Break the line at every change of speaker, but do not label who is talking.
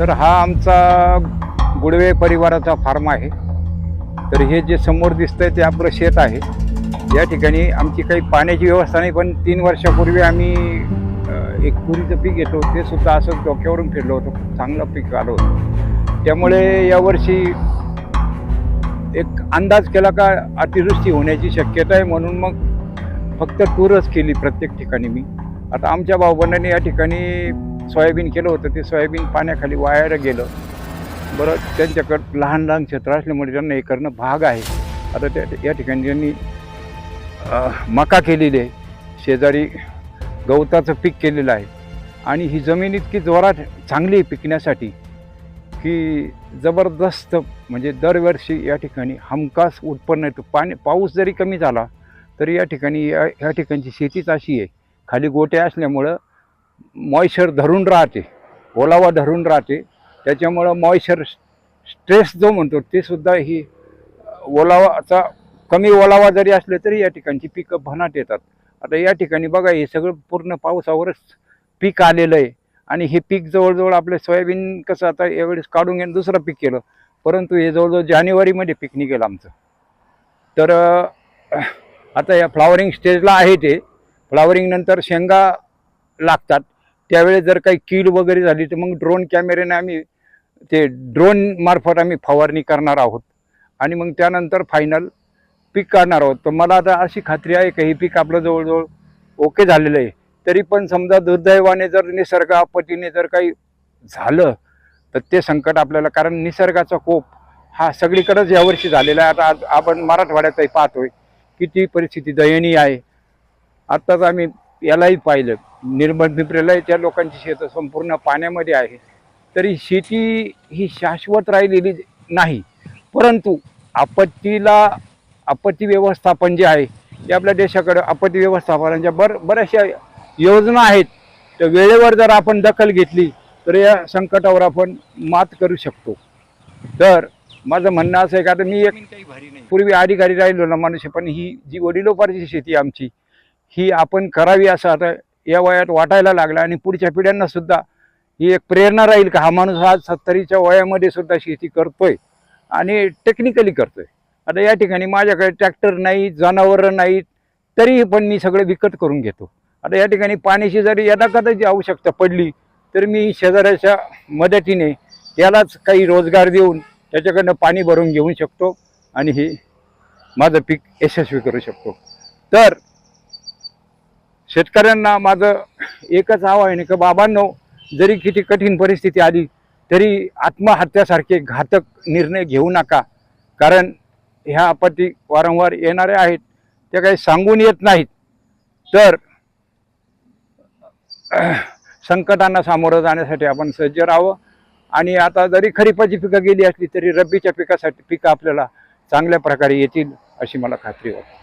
तर हा आमचा गुडवे परिवाराचा फार्म आहे. तर हे जे समोर दिसतं आहे ते आपलं शेत आहे. या ठिकाणी आमची काही पाण्याची व्यवस्था नाही पण तीन वर्षापूर्वी आम्ही एक तुरीचं पीक घेतो ते सुद्धा असं डोक्यावरून फिरलं होतं. चांगलं पीक आलं होतं. त्यामुळे यावर्षी एक अंदाज केला का अतिवृष्टी होण्याची शक्यता आहे म्हणून मग फक्त टूरच केली प्रत्येक ठिकाणी मी. आता आमच्या भाऊबंधांनी या ठिकाणी सोयाबीन केलं होतं ते सोयाबीन पाण्याखाली वायाला गेलं. बरं त्यांच्याकडं लहान लहान क्षेत्र असल्यामुळे त्यांना हे करणं भाग आहे. आता त्या या ठिकाणी ज्यांनी मका केलेली आहे शेजारी गवताचं पीक केलेलं आहे. आणि ही जमीन इतकी जोरात चांगली आहे पिकण्यासाठी की जबरदस्त म्हणजे दरवर्षी या ठिकाणी हमखास उत्पन्न येतं. पाणी पाऊस जरी कमी झाला तरी या ठिकाणी या ह्या ठिकाणची शेतीच अशी आहे. खाली गोट्या असल्यामुळं मॉइश्चर धरून राहते ओलावा धरून राहते. त्याच्यामुळं मॉइश्चर स्ट्रेस जो म्हणतो ते सुद्धा ही ओलावाचा कमी ओलावा जरी असले तरी या ठिकाणची पिकं भनाट येतात. आता या ठिकाणी बघा हे सगळं पूर्ण पावसावरच पीक आलेलं आहे. आणि हे पीक जवळजवळ आपले सोयाबीन कसं आता यावेळेस काढून घेऊन दुसरं पीक केलं. परंतु हे जवळजवळ जानेवारीमध्ये पीक निघेल आमचं. तर आता या फ्लावरिंग स्टेजला आहे ते. फ्लावरिंगनंतर शेंगा लागतात. त्यावेळेस जर काही कीड वगैरे झाली तर मग ड्रोन कॅमेऱ्याने आम्ही ते ड्रोन मार्फत आम्ही फवारणी करणार आहोत. आणि मग त्यानंतर फायनल पीक काढणार आहोत. तर मला आता अशी खात्री आहे की हे पीक आपलं जवळजवळ ओके झालेलं आहे. तरी पण समजा दुर्दैवाने जर निसर्ग आपत्तीने जर काही झालं तर ते संकट आपल्याला कारण निसर्गाचा कोप हा सगळीकडेच यावर्षी झालेला आहे. आता आपण मराठवाड्यातही पाहतोय किती परिस्थिती दयनीय आहे. आत्ताच आम्ही यालाही पाहिलं. निर्मळ पिंपरेलाही त्या लोकांची शेतं संपूर्ण पाण्यामध्ये आहे. तरी शेती ही शाश्वत राहिलेली नाही. परंतु आपत्तीला आपत्ती व्यवस्थापन जे आहे ते आपल्या देशाकडे आपत्ती व्यवस्थापनाच्या बर बऱ्याचशा योजना आहेत. तर वेळेवर जर आपण दखल घेतली तर या संकटावर आपण मात करू शकतो. तर माझं म्हणणं असं आहे का आता मी एक पूर्वी अधिकारी राहिलो ना मनुष्य पण ही जी वडिलोपार्जित शेती आमची ही आपण करावी असं आता या वयात वाटायला लागला आणि पुढच्या पिढ्यांना सुद्धा ही एक प्रेरणा राहील का हा माणूस आज सत्तरीच्या वयामध्ये सुद्धा शेती करतोय आणि टेक्निकली करतोय. आता या ठिकाणी माझ्याकडे ट्रॅक्टर नाही जनावरं नाहीत तरीही पण मी सगळे विकत करून घेतो. आता या ठिकाणी पाण्याची जरी यदाकदाची आवश्यकता पडली तर मी शेजाऱ्याच्या मदतीने यालाच काही रोजगार देऊन त्याच्याकडनं पाणी भरून घेऊ शकतो आणि हे माझं पीक यशस्वी करू शकतो. तर शेतकऱ्यांना माझं एकच आव्हान आहे की बाबांनो जरी किती कठीण परिस्थिती आली तरी आत्महत्यासारखे घातक निर्णय घेऊ नका. कारण ह्या आपत्ती वारंवार येणाऱ्या आहेत त्या काही सांगून येत नाहीत. तर संकटांना सामोरं जाण्यासाठी आपण सज्ज राहावं. आणि आता जरी खरीपाची पिकं गेली असली तरी रब्बीच्या पिकासाठी पिकं आपल्याला चांगल्या प्रकारे येतील अशी मला खात्री वाटते.